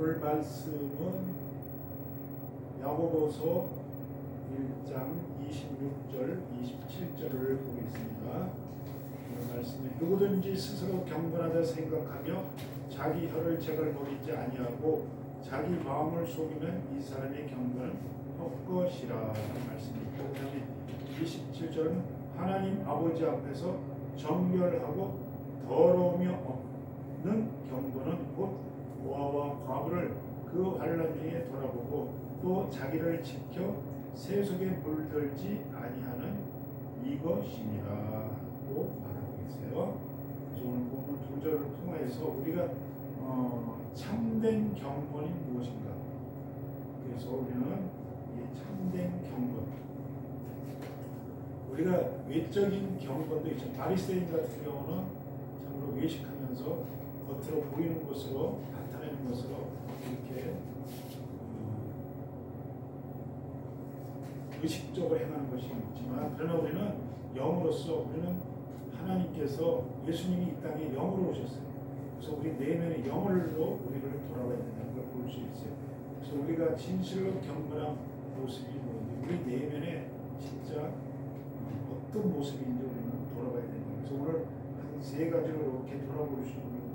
오늘 말씀은 야고보서 1장 26절, 27절을 보겠습니다. 오늘 말씀에 누구든지 스스로 경건하다 생각하며 자기 혀를 제갈 버리지 아니하고 자기 마음을 속이면 이 사람의 경건은 헛것이라 하는 말씀이고 그다음에 27절은 하나님 아버지 앞에서 정결하고 더러움이 없는 경건은 곧 고아와 과부를 그 환란 중에 돌아보고 또 자기를 지켜 세 속에 물들지 아니하는 이것이니라고 말하고 있어요. 오늘 보면 두 절을 통하여서 우리가 어, 참된 경건이 무엇인가? 그래서 우리는 이 참된 경건, 우리가 외적인 경건도 있죠. 바리새인 같은 경우는 참으로 외식하면서 겉으로 보이는 것으로 나타내는 것으로 이렇게 어, 의식적으로 행하는 것이 있지만 그러나 우리는 영으로서 우리는 하나님께서 예수님이 이 땅에 영으로 오셨어요. 그래서 우리 내면의 영으로 우리를 돌아와야 된다는 걸 볼 수 있어요. 그래서 우리가 진실로 경건한 모습이 뭐인지 우리 내면에 진짜 어떤 모습인지 우리는 돌아봐야 된다. 그래서 오늘 한 세 가지로 이렇게 돌아볼 수 있는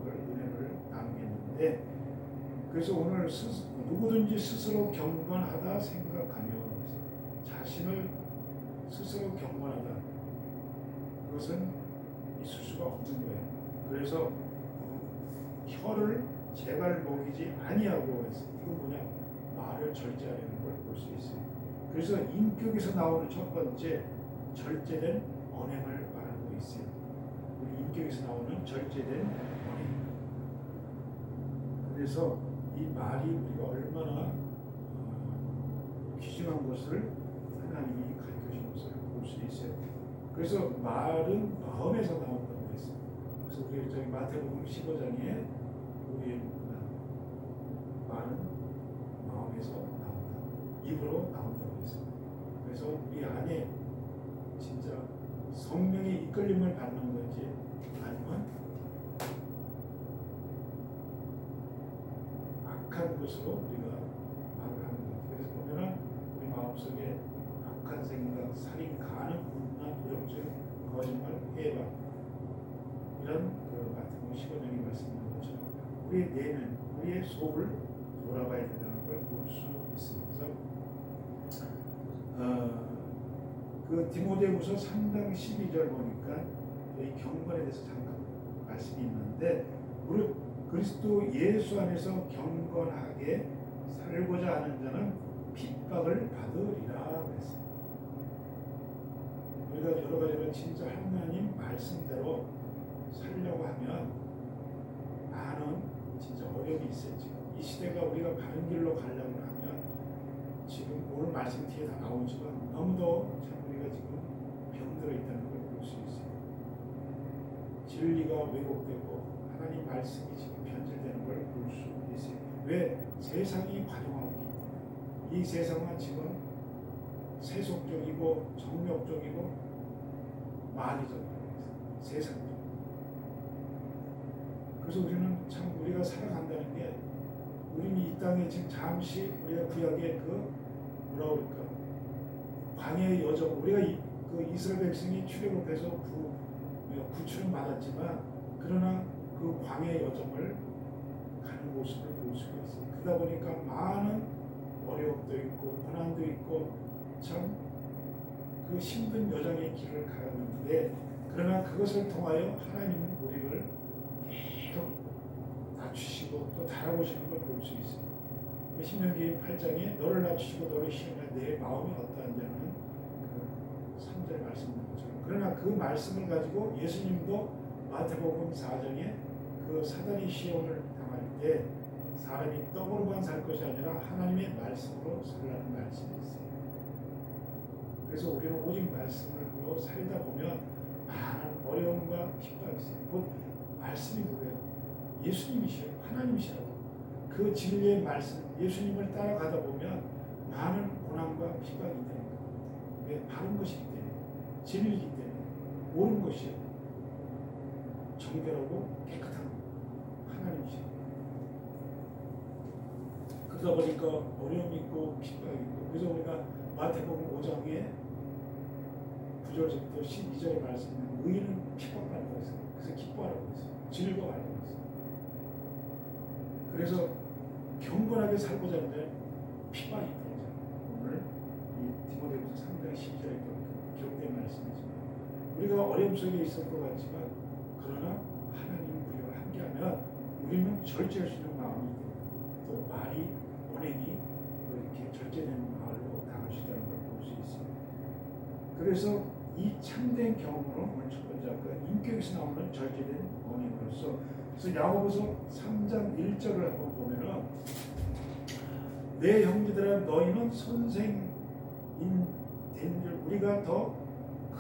나누겠는데 그래서 오늘 스스, 누구든지 스스로 경건하다 생각하며 자신을 스스로 경건하다 그것은 있을 수가 없는 거예요. 그래서 어, 혀를 제발 먹이지 아니하고 해서 이건 뭐냐 말을 절제하려는 걸 볼 수 있어요. 그래서 인격에서 나오는 첫 번째 절제된 언행을 말하고 있어요. 인격에서 나오는 절제된 언행. 그래서 이 말이 우리가 얼마나 어, 귀중한 것을 하나님이 가르쳐 주신 것을 볼 수 있어요. 그래서 말은 마음에서 나온다고 했어요. 그래서 우리 저기 마태복음 15장에 우리 말은 마음에서 나온다. 입으로 나온다고 했어요. 그래서 우리 안에 진짜 성령의 이끌림을 받는 건지 아니면 악한 것으로 우리가 말을 하는 것. 그래서 보면은 우리 마음속에 악한 생각, 살인, 가능, 분노, 부정죄, 거짓말, 해방 이런 그 마태복음 15장에 말씀하는 것처럼 우리의 내면, 우리의 속을 돌아봐야 된다는 걸 볼 수 있습니다. 어, 그 디모데후서 3장 12절 보니까 이 경건에 대해서 잠깐 말씀이 있는데 무릇 그리스도 예수 안에서 경건하게 살고자 하는 자는 핍박을 받으리라 그랬어요. 우리가 여러 가지로 진짜 하나님 말씀대로 살려고 하면 많은 진짜 어려움이 있어요. 지금 이 시대가 우리가 바른 길로 가려고 하면 지금 오늘 말씀 뒤에 다 나오지만 너무도 참 우리가 지금 병들어 있다는 걸 볼 수 있어요. 진리가 왜곡되고 하나님 말씀이 지금 변질되는 걸 볼 수 있어요. 왜 세상이 관용하고 이 세상은 지금 세속적이고 정력적이고 말이죠. 세상적. 그래서 우리는 참 우리가 살아간다는 게 우리는 이 땅에 지금 잠시 우리가 구약의 그 뭐라 그럴까 광야의 여정 우리가 이, 그 이스라엘 백성이 출애굽해서 구 구출은 받았지만 그러나 그 광야의 여정을 가는 모습을 볼 수가 있어요. 그러다 보니까 많은 어려움도 있고 고난도 있고 참 그 힘든 여정의 길을 가는데 그러나 그것을 통하여 하나님은 우리를 낮추시고 또 달아보시는 걸 볼 수 있어요. 신명기 8장에 너를 낮추시고 너를 시험해 내 마음이 어떠한지 하는 그 3절 말씀인 것처럼 그러나 그 말씀을 가지고 예수님도 마태복음 4장에 그 사단의 시험을 당할 때 사람이 떡으로만 살 것이 아니라 하나님의 말씀으로 살라는 말씀이 있어요. 그래서 우리는 오직 말씀으로 살다 보면 많은 어려움과 핍박이 있어요. 곧 말씀이 누구예요? 예수님이시요 하나님이시라고. 그 진리의 말씀, 예수님을 따라가다 보면 많은 고난과 되는 거예요. 왜? 바른 것이기 때문에, 진리이기 때문에, 옳은 것이요. 정결하고 깨끗한 하나님이시요. 그러다 보니까 어려움이 있고 핍박이 있고 그래서 우리가 마태복음 5장에 9절부터 12절의 말씀에 의인은 핍박받는 것을 그래서 기뻐하라고 했어요. 즐거워하라고 했어요. 그래서 경건하게 살고자 하는데 핍박이 있더라고요. 오늘 이 디모데후서 3장 12절에 기록된 말씀이지만 우리가 어려움 속에 있을 것 같지만 그러나 하나님 우리와 함께하면 우리는 절제할 수 있는 마음이 또 말이 언행이 또 이렇게 절제되는 마을로 나갈 수 있다는 걸 볼 수 있습니다. 그래서 이 참된 경험으로 오늘 첫 번째 아까 인격에서 나오는 절제된 언행으로서 그래서 야고보서 3장 1절을 한번 보면은 내 형제들아 너희는 선생인 된줄 우리가 더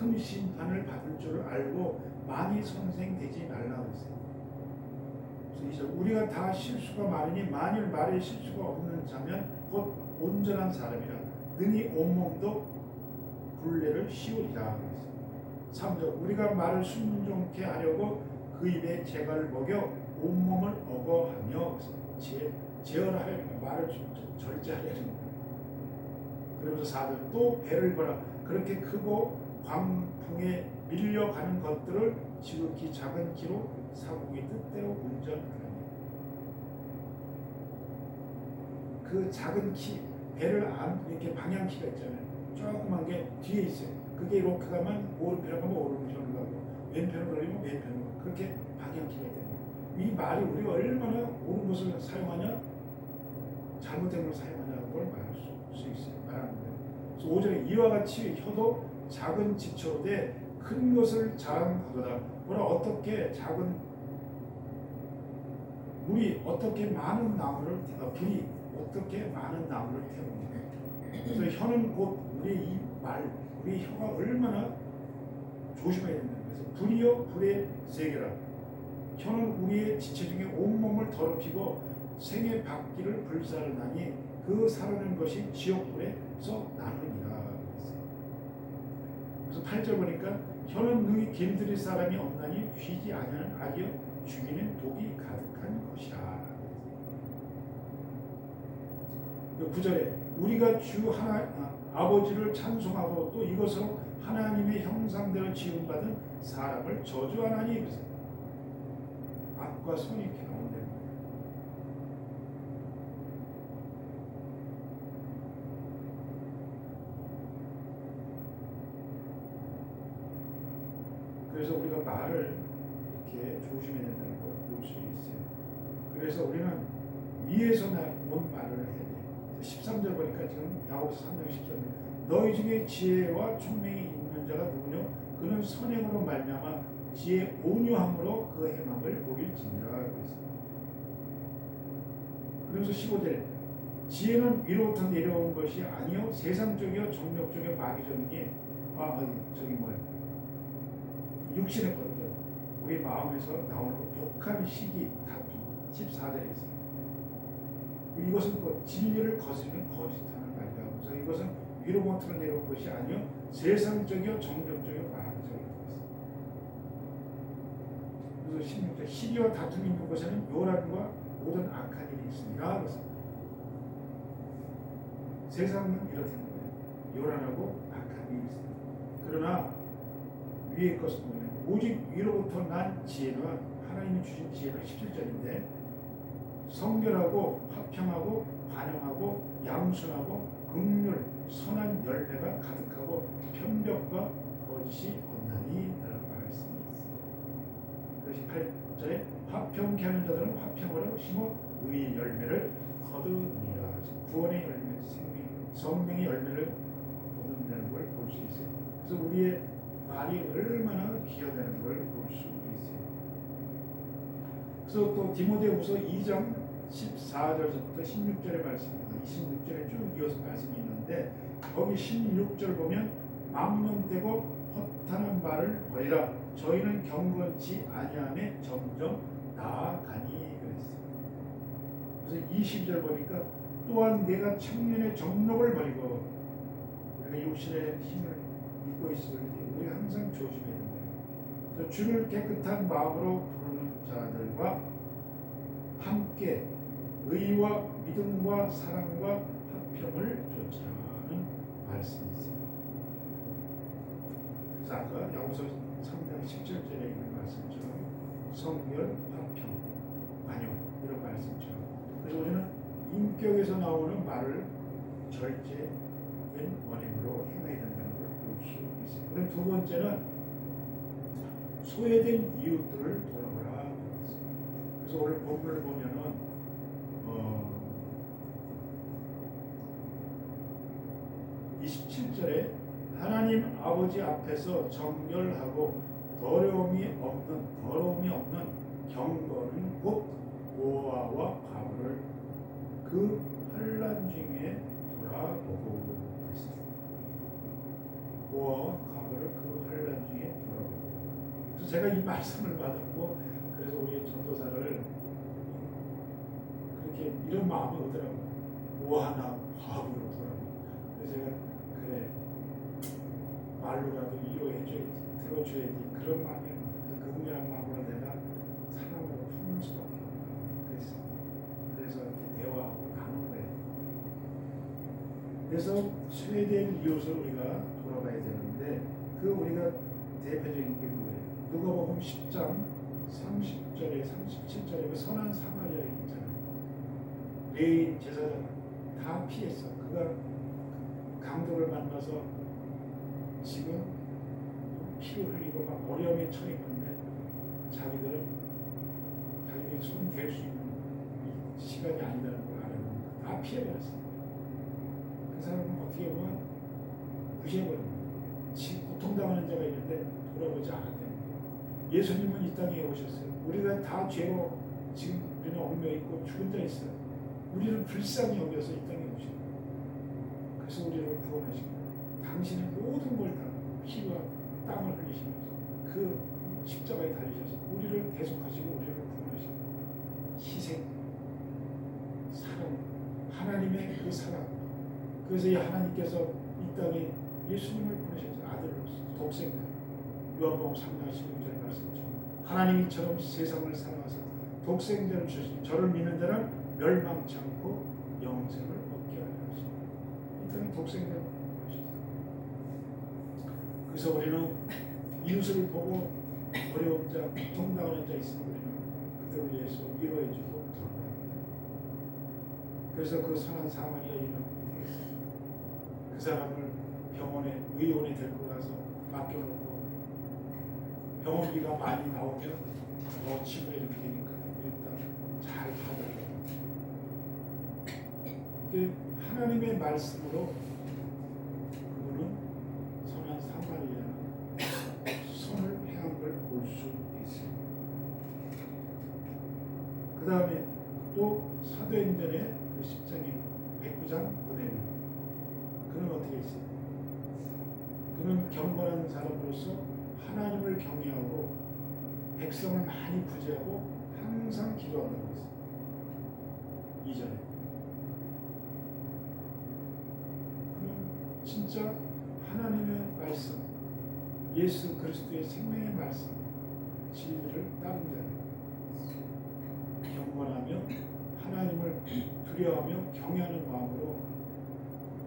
큰 심판을 받을 줄 알고 많이 선생 되지 말라고 했어요. 그래서 우리가 다 실수가 많으니 만일 말에 실수가 없는 자면 곧 온전한 사람이라 능히 온몸도 굴레를 씌우리라 그랬어요. 3절 우리가 말을 순종케 하려고 그 입에 재갈을 먹여 온몸을 어거하며 제, 제어하려는 말을 절제하려는. 그러면서 4절 또 배를 보라 그렇게 크고 광풍에 밀려가는 것들을 지극히 작은 키로 사고기 뜻대로 운전하느니 그 작은 키 배를 안 이렇게 방향키가 있잖아요 조그만 게 뒤에 있어요. 그게 이렇게 가면 오른편으로 가면 오른편으로 가고 왼편으로 가면 왼편으로 그렇게 방향키가 됩니다 이 말이 우리가 얼마나 옳은 것을 사용하냐? 잘못된 걸 사용하냐는 걸 말할 수, 수 있어요. 말하는 거예요. 그래서 5절에 이와 같이 혀도 작은 지초되 큰 것을 자랑하도다. 뭐라 어떻게 작은 물이 어떻게 많은 나무를 태- 어, 불이 어떻게 많은 나무를 태웁니까? 그래서 혀는 곧 우리의 이 말, 우리 혀가 얼마나 조심해야 된다. 그래서 불이요 불의 세계라. 혀는 우리의 지체 중에 온몸을 더럽히고 생의 바퀴를 불살하니 그 살아낸 것이 지옥불에서 나누니라. 그래서 8절 보니까 혀는 능히 길들일 사람이 없나니 휘지 아니하는 악이요 죽이는 독이 가득한 것이라. 그 9절에 우리가 주 하나 아, 아버지를 찬송하고 또 이것으로 하나님의 형상대로 지음받은 사람을 저주하나니 악과 선이 이렇게 거예요. 그래서 우리가 말을 이렇게 조심해야 된다는 걸 볼 수 있어요. 그래서 우리는 위에서 나온 말을 해야 돼. 13절 보니까 지금 야고보서 3장 10절 너희 중에 지혜와 총명이 있는 자가 누구냐? 그는 선행으로 말미암아 지혜 온유함으로 그 해망을 보일지니라. 그래서 15절에 지혜는 위로부터 내려온 것이 아니요 세상적이요 정력적이요 마귀적이니 아 저기 뭐야 육신의 것들 우리 마음에서 나오는 독한 시기 다툼 14절에 있어요. 이것은 그 진리를 거스르는 거짓하는 말이다. 그래서 이것은 위로부터 내려온 것이 아니요 세상적이요 정력적이요 마귀적이요 그래서 16절 시기와 다툼이 있는 곳에는 요란과 모든 악한 일이 있습니다. 그래서 세상은 이렇다는 거예요. 요란하고 악한 일이 있습니다. 그러나 위의 것은 뭐냐? 오직 위로부터 난 지혜는 하나님이 주신 지혜는 17절인데 성결하고 화평하고 반영하고 양순하고 극률 선한 열매가 가득하고 편벽과 거짓이 없나니 라는 말씀이 있습니다. 그것이 8절에 화평케 하는 자들은 화평으로 심어 의의 열매를 거두니라 구원의 열매 생명 성령의 열매를 거둔다는 걸 볼 수 있어요. 그래서 우리의 말이 얼마나 귀하다는 걸 볼 수 있어요. 그래서 또 디모데후서 2장 14절부터 16절의 말씀입니다. 26절에 쭉 이어서 말씀이 있는데 거기 16절 보면 망령되고 허탄한 말을 버리라 저희는 경건치 아니함에 점점 나아가니 그랬어요. 그래서 20절 보니까 또한 내가 청년의 정력을 버리고 우리가 육신의 힘을 입고 있을 때 우리 항상 조심해야 된다. 주를 깨끗한 마음으로 부르는 자들과 함께 의와 믿음과 사랑과 화평을 쫓으라는 말씀이 있습니다. 아까 야고서 3장 17절에 있는 말씀처럼 성결, 화평, 관용 이런 말씀처럼 그래서 우리는 인격에서 나오는 말을 절제된 원행으로 행해야 된다는 걸 볼 수 있습니다. 그럼 두 번째는 소외된 이웃들을 돌아보라. 그래서 오늘 본문을 보면은 어, 27절에 하나님 아버지 앞에서 정결하고 더러움이 없는 더러움이 없는 경건은 곧 고아와 과부를 그 환란 중에 돌아보고. 고아와 과부를 그 환란 중에 돌아보고. 그래서 제가 이 말씀을 받았고 그래서 우리 전도사를 그렇게 이런 마음이 오더라고요. 고아나 과부로 돌아보고. 그래서 제가 그래. 말로라도 위로해줘야지 들어줘야지 그런 마음이 그래서 긍휼한 마음으로 내가 사랑으로 품을 수밖에 없다. 그랬어. 그래서 이렇게 대화하고 나눈 거예요 그래서 스웨덴 이웃을 우리가 돌아가야 되는데 그 우리가 대표적인 게 뭐예요? 누가복음 10장 30절에 37절에 그 선한 사마리아 있잖아요. 레인 제사장 다 피했어. 그가 강도를 만나서 지금 피를 흘리고 막 어려움에 처해 있는데 자기들은 자기들이 손댈 수 있는 이 시간이 아니라는 걸 알아요. 다 피해버렸어요. 그 사람은 어떻게 보면 무시해버린 거예요. 지 고통당하는 자가 있는데 돌아보지 거예요. 예수님은 이 땅에 오셨어요. 우리가 다 죄로 지금 우리는 얽매여 있고 죽은 자 있어요. 우리를 불쌍히 여겨서 이 땅에 거예요. 구원하신 거예요. 당신의 모든 걸 다 피와 땀을 흘리시면서 그 십자가에 달리셔서 우리를 대속하시고 우리를 구원하시고 희생, 사랑, 하나님의 그 사랑 그래서 이 하나님께서 이 땅에 예수님을 보내셔서 아들로서 독생자 요한복음 3장 16절 말씀처럼 하나님이처럼 세상을 사랑하사 독생자를 주신 저를 믿는 자는 멸망치 않고 영생을 이 땅에 독생자를 보내셨어요. 그래서 우리는 이웃을 보고 어려운 자, 고통당하는 자 있으면 우리는 그들을 위해서 위로해주고 돌아가야. 그래서 그 선한 사마리아인은? 그 사람을 병원에 의원에 데리고 가서 맡겨놓고 병원비가 많이 나오면 더 치료해 줄 테니까 일단 잘 받아야 그 하나님의 말씀으로 그분은 선한 사마리아는 선을 행한 걸 볼 수 있습니다. 그 다음에 또 사도행전의 그 10장의 109장 보내는 그는 어떻게 했어요? 그는 경건한 사람으로서 하나님을 경외하고 백성을 많이 구제하고 항상 기도한다고 했어요. 이전에. 그는 진짜 하나님의 말씀, 예수 그리스도의 생명의 말씀, 진리를 따른 자예요. 경건하며 하나님을 두려워하며 경외하는 마음으로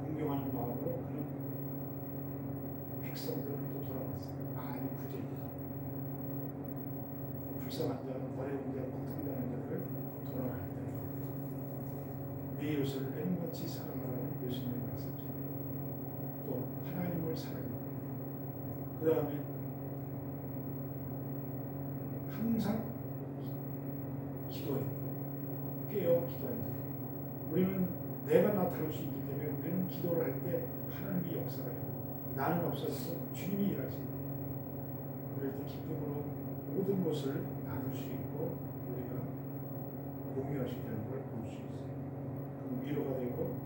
공경하는 마음으로 그는 백성들을 또 돌아왔어요. 많이 구제해요. 불쌍한 자, 어려운 자, 고통당하는 자들을 돌아갈 때. 내 이웃을 맹같이 사랑하라는 예수님의 말씀처럼 또 하나님을 사랑하고 그 다음에 항상 기도해 깨어 기도해 우리는 내가 나타날 수 있기 때문에 우리는 기도를 할 때 하나님의 역사가 있고 나는 없어서 주님이 일하십니다 그럴 때 기쁨으로 모든 것을 나눌 수 있고 우리가 있다는 걸 볼 수 있어요 그 위로가 되고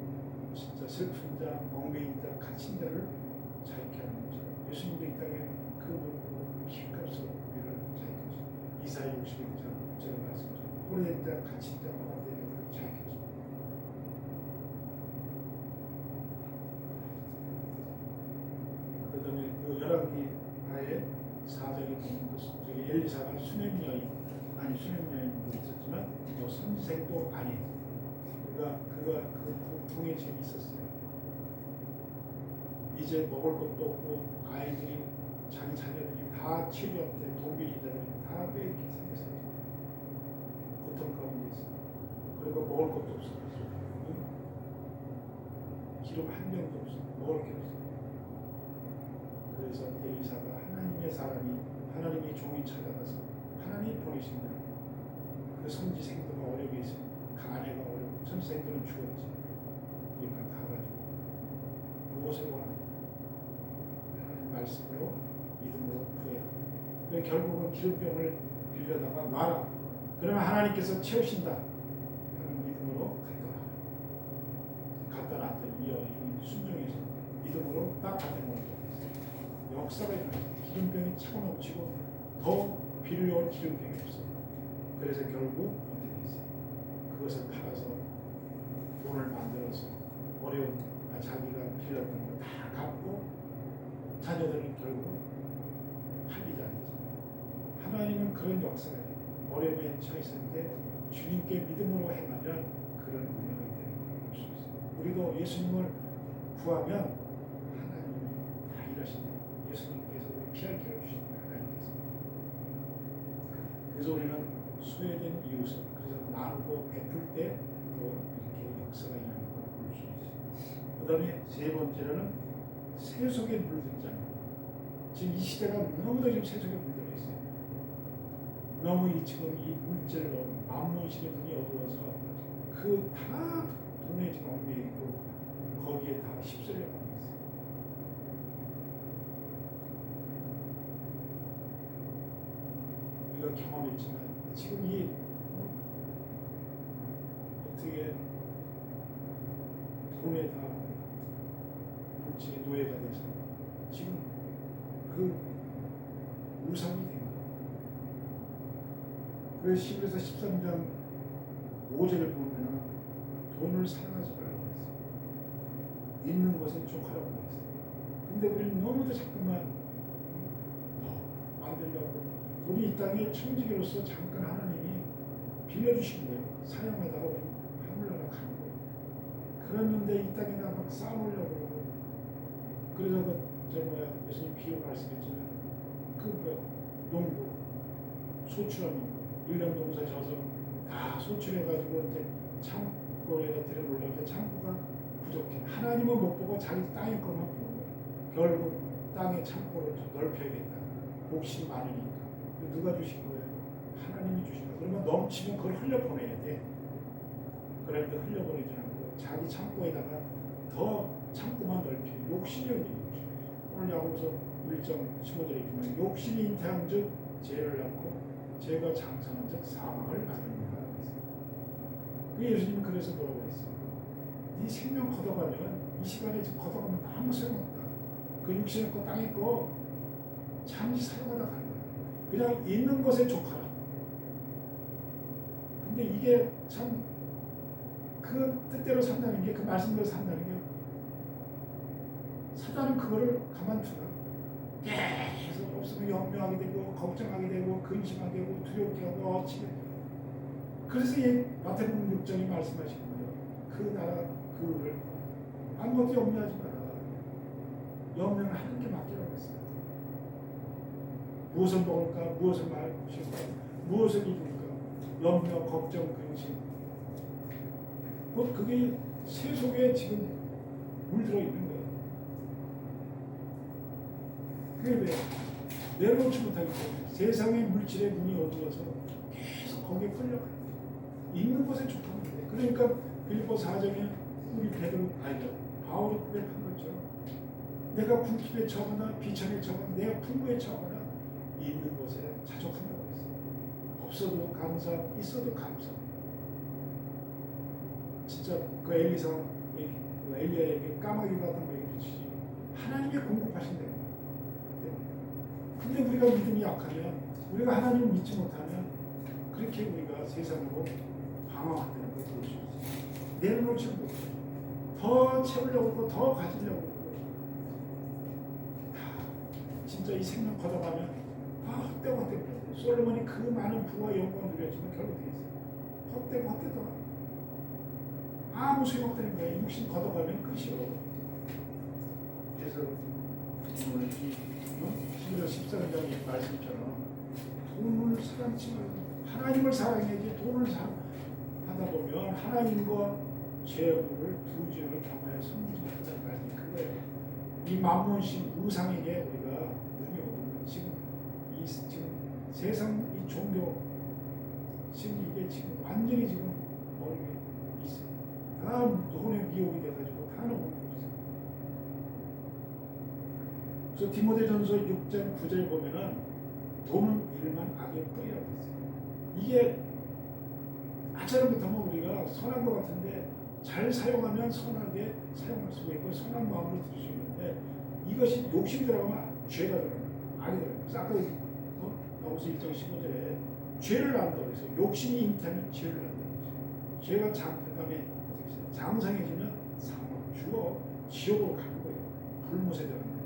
진짜 슬픈 자, 멍매인 자, 갇힌 자를 자유케 하는 거죠. 예수님도 이 땅에 그 피값으로 우리를 자유케 하셨어요. 이사야 61장 제가 말씀드린 오래된 자, 갇힌 자, 멍매인 자를 자유케 하셨어요. 그 다음에 그 열왕기 하에 사장이 보는 것은 저기 엘리사가 수냄 여인 아니 수냄 여인도 있었지만 또 선지생도 아닌 그가 그가 그 고통에 지금 있었어요. 이제 먹을 것도 없고 아이들이 자기 자녀들이 다 치료한테 독일인자들이 다 빼앗게 생겼어요. 고통 가운데 있어. 그리고 먹을 것도 없어. 응? 기름 한 병도 없어. 먹을 게 없어. 그래서 엘리사가 하나님의 사람이 하나님의 종이 찾아가서 하나님 보내신 거야. 그 선지 생도가 어려게 있어. 가내가 어려고 선지 생도는 죽었지. 그러니까 가가지고 무엇을 원하냐? 말씀으로 믿음으로 구해라. 그 결국은 기름병을 빌려다가 놔라. 그러면 하나님께서 채우신다. 하는 믿음으로. 갖다 놨더니 이어 이 순종해서 믿음으로 딱 갖다 놓은 역사가 일어나요. 기름병이 차고 넘치고 더 빌려올 기름병이 없어. 그래서 결국 어떻게 됐어요? 그것을 팔아서 돈을 만들어서 어려운 아, 자기가 빌렸던 거 다 갚고 자녀들은 결국은 팔리지 않죠. 하나님은 그런 역사가. 어려움에 처했을 때 주님께 믿음으로 행하면 그런 은혜가 걸볼수 있어요. 우리도 예수님을 구하면 하나님이 다 일하신다. 길을 주신다. 하나님께서. 그래서 우리는 소외된 이웃을 그래서 나누고 베풀 때 또 이렇게 역사가 일어나는 걸 볼 수 있어요. 그 다음에 세 번째로는 세속에 물든 자. 지금 이 시대가 너무도 지금 세속에 물들어 있어요. 너무 이 지금 이 물질로 만문신의 눈이 어두워서 그 다 돈에 지금 얽매여 있고 거기에 다 휩쓸려 있어요. 우리가 경험했지만 지금 이 어? 어떻게 돈에 다 물질의 노예가 돼서 지금 그 우상이 된 거예요. 그래서 11에서 13장 5절을 보면 돈을 사랑하지 말라고 했어요. 있는 것에 족하라고 했어요. 근데 우리는 너무도 자꾸만 더 만들려고 우리 이 땅에 청지기로서 잠깐 하나님이 빌려주신 거예요. 사용하다가 하물라가 가는 거예요. 그랬는데 이 땅에다 막 쌓아놓으려고 그러고 그래서 그, 저 뭐야, 예수님 비유 말씀했지만 그 뭐야, 농부, 소출한 농부, 1년 농사 져서 다 소출해가지고 이제 창고에다 들여놓으려는데 창고가 부족해. 하나님은 못 보고 자기 땅의 것만 보는 거예요. 결국 땅의 창고를 좀 넓혀야겠다. 몫이 많으니까. 누가 주신 거예요? 하나님이 주신 거예요. 그러면 넘치면 그걸 흘려보내야 돼. 그런데 흘려보내지 않고 자기 창고에다가 더 창고만 넓혀. 욕심이. 오늘 야고보서 1장 15절에 있지만 욕심이 잉태한 즉 죄를 낳고 죄가 장성한 즉 사망을 낳는다. 그 예수님은 그래서 뭐라고 했어요? 네 생명 걷어가면 이 시간에 걷어가면 아무 소용없다. 그 육신의 거 땅의 거 잠시 사용하다 가는. 그냥 있는 것에 족하라. 근데 이게 참 그 뜻대로 산다는 게 그 말씀대로 산다는 게 사단은 그거를 가만두라. 계속 없으면 연명하게 되고 걱정하게 되고 근심하게 되고 두렵게 하고 어치게 그래서 이 마태복음 6장이 말씀하신 거예요. 그 나라 그를 아무것도 염려하지 마라. 염려는 하는 게 맡기라고 했어요. 무엇을 먹을까? 무엇을 마실까? 무엇을 입을까? 염려, 걱정, 근심. 곧 그게 세속에 지금 물들어 있는 거예요. 그게 왜? 내려놓지 못하기 때문에 세상의 물질의 눈이 어두워서 계속 거기에 끌려가요. 있는 것에 돼. 그러니까 빌립보 4장에 우리 베드로 아니죠. 바울이 고백한 거죠. 내가 궁핍에 처거나 비천에 처거나 내가 풍부에 처거나 있는 것에 자족한다고 했어요. 없어도 감사, 있어도 감사. 진짜 그 엘리사, 그 엘리야에게 까마귀 같은 거 얘기했지. 하나님이 공급하신다. 근데 우리가 믿음이 약하면, 우리가 하나님을 믿지 못하면, 그렇게 우리가 세상으로 방황한다는 걸 볼 수 있어요. 내려놓지 못해. 더 채우려고 하고, 더 가지려고 하고. 다, 진짜 이 생명 걷어가면, 다 헛되고 헛되고. 솔로몬이 그 많은 부와 영광을 누렸지만 결국 되겠어요. 헛되고 헛되더라. 아무 소용 없다는 거야. 육신 걷어가면 끝이요. 그래서 오늘 이 어? 11월 14장의 말씀처럼 돈을 사랑치 말고 하나님을 사랑해야지 돈을 사랑 하다 보면 하나님과 재물을 두 죄를 경하여 성공하다는 말씀이 그거예요. 이 만몬신 우상에게 우리가 눈이 오면 지금 이 세상 이 종교 지금 이게 지금 완전히 지금 머리에 있어요. 다 돈에 미혹이 돼가지고 다 넘어오고 있어요. 그래서 디모데전서 6장 9절 보면은 돈은 일만 악의 뿌리라고 했어요. 이게 아처럼 못하면 우리가 선한 것 같은데 잘 사용하면 선하게 사용할 수가 있고 선한 마음으로 들을 수 있는데 이것이 욕심이 들어가면 죄가 들어가요. 악이 들어가요. 그 나무서 1장 15절에 죄를 안다고 그랬어요. 욕심이 잉태하면 죄를 안다고 그랬어요. 죄가 장, 그 다음에 어떻게 했어요? 장성해지면 사망, 죽어 지옥으로 가는 거예요. 불못에 들어가는 거예요.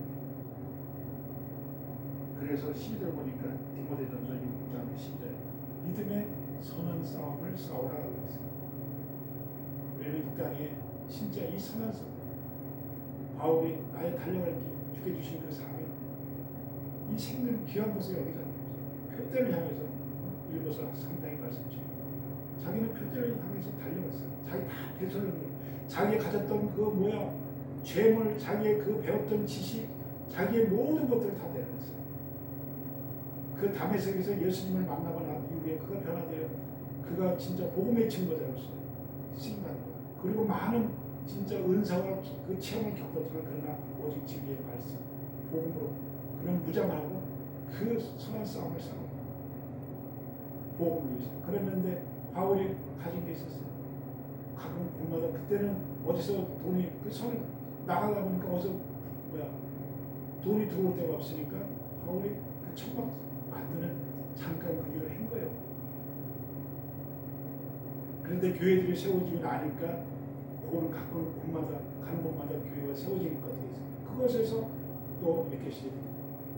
그래서 12절 보니까 디모데전서 6장 10절 믿음의 선한 싸움을 싸우라 그랬어요. 우리는 이 땅에 진짜 이 선한 싸움 바울이 나의 달려갈 길 주게 주신 그 사명 이 생명 귀한 것을 여기잖아 요. 표대를 향해서 일보서 상당히 말씀처럼 자기는 표대를 향해서 달려갔어요. 자기 다 배설했는데 자기가 가졌던 그 뭐야 죄물 자기의 그 배웠던 지식 자기의 모든 것들을 다 내놨어요. 그 담에색에서 예수님을 만나고 난 이후에 그가 변화되어 그가 진짜 복음의 증거자로서 거예요. 그리고 많은 진짜 은사와 그 체험을 겪었지만 그러나 오직 진리의 말씀, 복음으로 그런 무장하고 그 선한 싸움을 싸우고 복음을 위해서 그랬는데 바울이 가진 게 있었어요. 가끔 공마다 그때는 어디서 돈이 그 선을 나가다 보니까 어디서 뭐야 돈이 들어올 데가 없으니까 바울이 그 천막 만드는 잠깐 그 일을 한 거예요. 그런데 교회들이 세워지고 나니까 그걸 가끔 곳마다 가는 곳마다 교회가 세워지는 것 같아서 그것에서 또 이렇게씩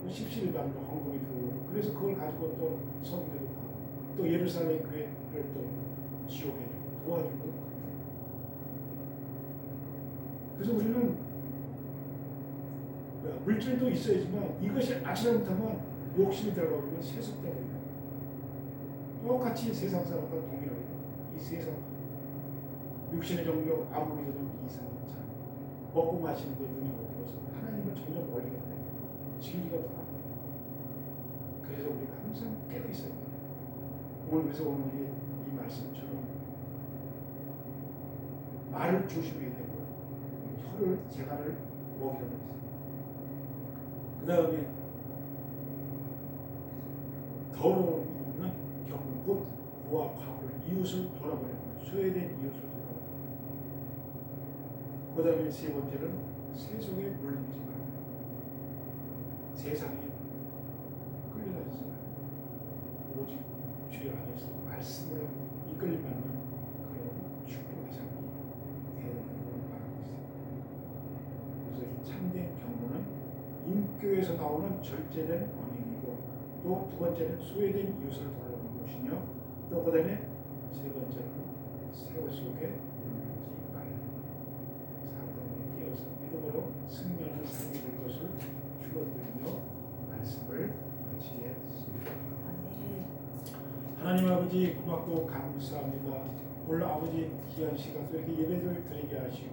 십시일반으로 헌금이 들어오고 그래서 그걸 가지고 또 선교도 하고 또 예루살렘 교회를 또 지원해주고 도와주고 그래서 우리는 물질도 있어야지만 이것이 아치랑타면 욕심이 들어가면 거예요. 똑같이 세상 사람과 동일하게 이 세상 육신의 정욕 아무리 좀 이상한 자 먹고 마시는 데 눈이 어두워서 하나님을 점점 멀리 가요. 진리가 더 나아요. 그래서 우리가 항상 깨어 있어야 돼요. 오늘 그래서 오늘 이, 이 말씀처럼 말을 조심해야 되고 혀를 재갈을 먹이라고 했어요. 그 다음에 더러운 경우 곧 고와 과부를 이웃을 거예요. 소외된 이웃을 거예요. 그 다음에 세 번째는 세속에 물리지 말아요. 세상에 끌려다니지 말아요. 오직 주여 안에서 말씀을 이끌림받는 그런 축복의 삶이 되는 걸 말하고 있어요. 그래서 이 참된 경고는 인교에서 나오는 절제된 언행이고 또 두 번째는 소외된 이웃을 돌아보는 것이며 또 그 다음에 세 번째는 세월 속에 물리지 말아요. 사람들이 깨어서 믿음으로 승리하는 삶이 될 것을 마치겠습니다. 하나님 아버지 고맙고 감사합니다. 오늘 아버지 귀한 시간 또 이렇게 예배를 드리게 하시고